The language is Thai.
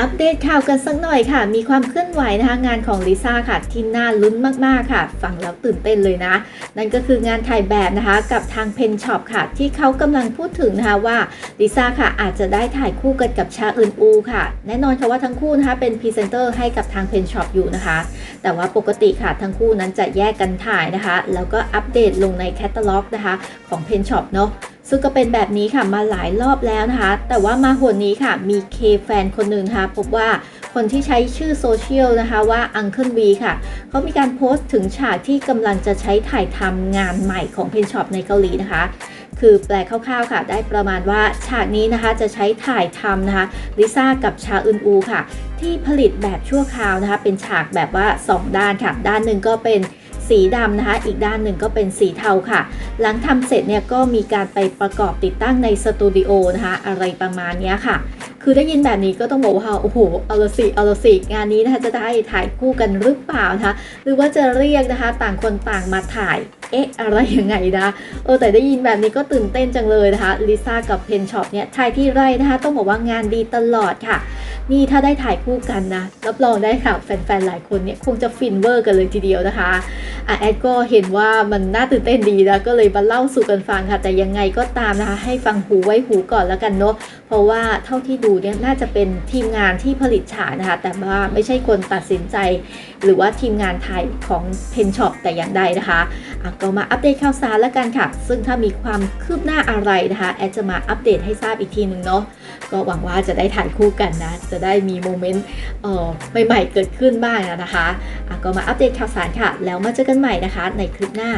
อัปเดตข่าวกันสักหน่อยค่ะ มีความเคลื่อนไหวนะคะงานของลิซ่าค่ะ ที่น่าลุ้นมากๆค่ะ ฟังแล้วตื่นเต้นเลยนะ นั่นก็คืองานถ่ายแบบนะคะกับทางเพนช็อปค่ะ ที่เขากำลังพูดถึงนะคะว่าลิซ่าค่ะอาจจะได้ถ่ายคู่กันกับชาอึนอูค่ะ แน่นอนค่ะว่าทั้งคู่นะคะเป็นพรีเซนเตอร์ให้กับทางเพนช็อปอยู่นะคะ แต่ว่าปกติค่ะทั้งคู่นั้นจะแยกกันถ่ายนะคะ แล้วก็อัปเดตลงในแคตตาล็อกนะคะของเพนช็อปเนาะ ซึ่งก็เป็นแบบนี้ค่ะมาหลายรอบแล้วนะคะ แต่ว่ามาหนนี้ค่ะมีเคแฟนคนหนึ่งนะคะพบว่าคนที่ใช้ชื่อโซเชียลนะคะว่า Uncle V ค่ะเขามีการโพสต์ถึงฉากที่กำลังจะใช้ถ่ายทำงานใหม่ของเพนช็อปในเกาหลีนะคะ คือแปลคร่าวๆค่ะ ได้ประมาณว่าฉากนี้นะคะจะใช้ถ่ายทำนะคะลิซ่ากับชาอึนอูค่ะ ที่ผลิตแบบชั่วคราวนะคะ เป็นฉากแบบว่า 2 ด้านค่ะ ด้านหนึ่งก็เป็น สีดำนะคะ อีกด้านหนึ่งก็เป็นสีเทาค่ะ หลังทำเสร็จเนี่ยก็มีการไปประกอบติดตั้งในสตูดิโอนะคะอะไรประมาณนี้ค่ะ คือได้ยินแบบนี้ก็ต้องบอกว่าโอ้โหเอาละสิเอาละสิงานนี้นะคะจะได้ถ่ายคู่กันหรือเปล่านะคะ หรือว่าจะเรียกนะคะต่างคนต่างมาถ่ายเอ๊ะอะไรยังไงนะเออแต่ได้ยินแบบนี้ก็ตื่นเต้นจังเลยนะคะลิซ่ากับเพนช็อปเนี่ยถ่ายที่ไรนะคะต้องบอกว่างานดีตลอดค่ะ นี่ถ้าได้ถ่ายคู่กันนะรับรองได้ค่ะแฟนๆหลายคนเนี่ยคงจะฟินเวอร์กันเลยทีเดียวนะคะ อะแอดก็เห็นว่ามันน่าตื่นเต้นดีนะก็เลยมาเล่าสู่กันฟังค่ะแต่ยังไงก็ตามนะคะให้ฟังหูไว้หูก่อนแล้วกันเนาะเพราะว่าเท่าที่ดูเนี่ยน่าจะเป็นทีมงานที่ผลิตฉากนะคะแต่ว่าไม่ใช่คนตัดสินใจ หรือว่าทีมงานไทยของเพนช็อปแต่อย่างใดนะคะอะก็มาอัปเดตข่าวสารแล้วกันค่ะ ซึ่งถ้ามีความคืบหน้าอะไรนะคะแอดจะมาอัปเดตให้ทราบอีกทีหนึ่งเนาะ ก็หวังว่าจะได้ถ่ายคู่กันนะ จะได้มีโมเมนต์ใหม่ๆเกิดขึ้นบ้างนะคะอะก็มาอัปเดตข่าวสารค่ะ แล้วมาเจอกันใหม่นะคะ ในคลิปหน้า